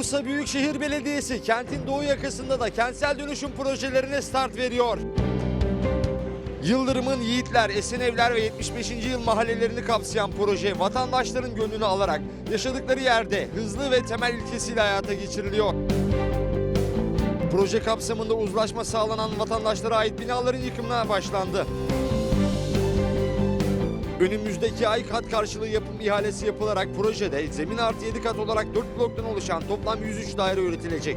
Bursa Büyükşehir Belediyesi kentin doğu yakasında da kentsel dönüşüm projelerine start veriyor. Yıldırım'ın Yiğitler, Esenevler ve 75. yıl mahallelerini kapsayan proje vatandaşların gönlünü alarak yaşadıkları yerde hızlı ve temel ilkesiyle hayata geçiriliyor. Proje kapsamında uzlaşma sağlanan vatandaşlara ait binaların yıkımına başlandı. Önümüzdeki ay kat karşılığı yapım ihalesi yapılarak projede zemin artı 7 kat olarak 4 bloktan oluşan toplam 103 daire üretilecek.